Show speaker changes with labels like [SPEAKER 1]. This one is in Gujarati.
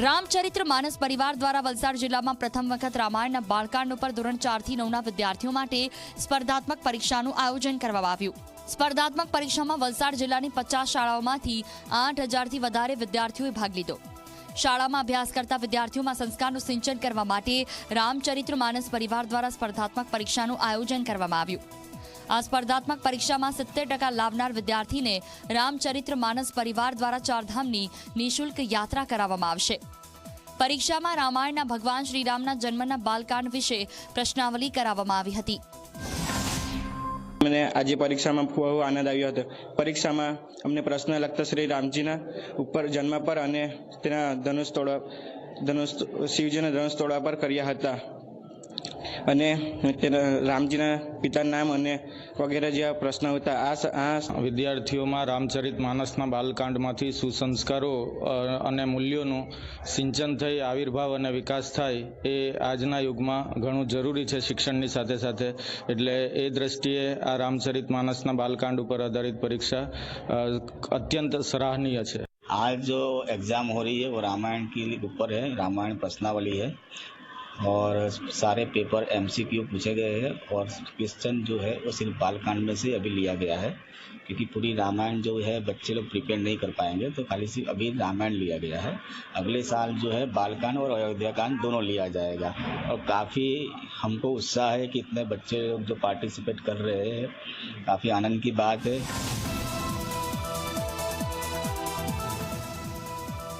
[SPEAKER 1] રામચરિત્ર માનસ પરિવાર દ્વારા વલસાડ જિલ્લામાં પ્રથમ વખત રામાયણના બાળકાંડ ઉપર ધોરણ ચારથી નવના વિદ્યાર્થીઓ માટે સ્પર્ધાત્મક પરીક્ષાનું આયોજન કરવામાં આવ્યું. સ્પર્ધાત્મક પરીક્ષામાં વલસાડ જિલ્લાની પચાસ શાળાઓમાંથી આઠ હજારથી વધારે વિદ્યાર્થીઓએ ભાગ લીધો. શાળામાં અભ્યાસ કરતા વિદ્યાર્થીઓમાં સંસ્કારનું સિંચન કરવા માટે રામચરિત્ર માનસ પરિવાર દ્વારા સ્પર્ધાત્મક પરીક્ષાનું આયોજન કરવામાં આવ્યું. આ સ્પર્ધાત્મક પરીક્ષામાં સિત્તેર ટકા લાવનાર વિદ્યાર્થીને રામચરિત્ર માનસ પરિવાર દ્વારા ચારધામની નિઃશુલ્ક યાત્રા કરાવવામાં આવશે. પરીક્ષામાં રામાયણના ભગવાન શ્રીરામના જન્મના બાલકાંડ વિશે પ્રશ્નાવલી કરાવવામાં આવી હતી.
[SPEAKER 2] મને આજે પરીક્ષામાં બહુ આનંદ આવ્યો હતો. પરીક્ષામાં અમને પ્રશ્ન લગતા શ્રી રામજીના ઉપર જન્મ પર અને તેના ધનુષ તોડવા ધનુષ શિવજીના ધનુષ તોડવા પર કર્યા હતા. અને તેના રામજીના પિતાનું નામ અને વગેરે જેવા પ્રશ્નો હતા આ સ- આ
[SPEAKER 3] વિદ્યાર્થીઓમાં રામચરિત માનસના બાલકાંડમાંથી સુસંસ્કારો અ, અને મૂલ્યોનું સિંચન થઈ આવિર્ભાવ અને વિકાસ થાય એ આજના યુગમાં ઘણું જરૂરી છે શિક્ષણની સાથે સાથે એટલે એ દ્રષ્ટિએ આ રામચરિત માનસના બાલકાંડ ઉપર આધારિત પરીક્ષા અ, અત્યંત સરાહનીય છે
[SPEAKER 4] आज जो एग्ज़ाम हो रही है वो रामायण के ऊपर है रामायण प्रश्नावली है और सारे पेपर एमसीक्यू पूछे गए हैं और क्वेश्चन जो है वो सिर्फ़ बालकांड में से अभी लिया गया है, क्योंकि पूरी रामायण जो है बच्चे लोग प्रिपेयर नहीं कर पाएँगे तो खाली सिर्फ़ अभी रामायण लिया गया है। अगले साल जो है बालकांड और अयोध्या कांड दोनों लिया जाएगा। और काफ़ी हमको उत्साह है कि इतने बच्चे लोग जो पार्टिसिपेट कर रहे हैं, काफ़ी आनंद की बात है।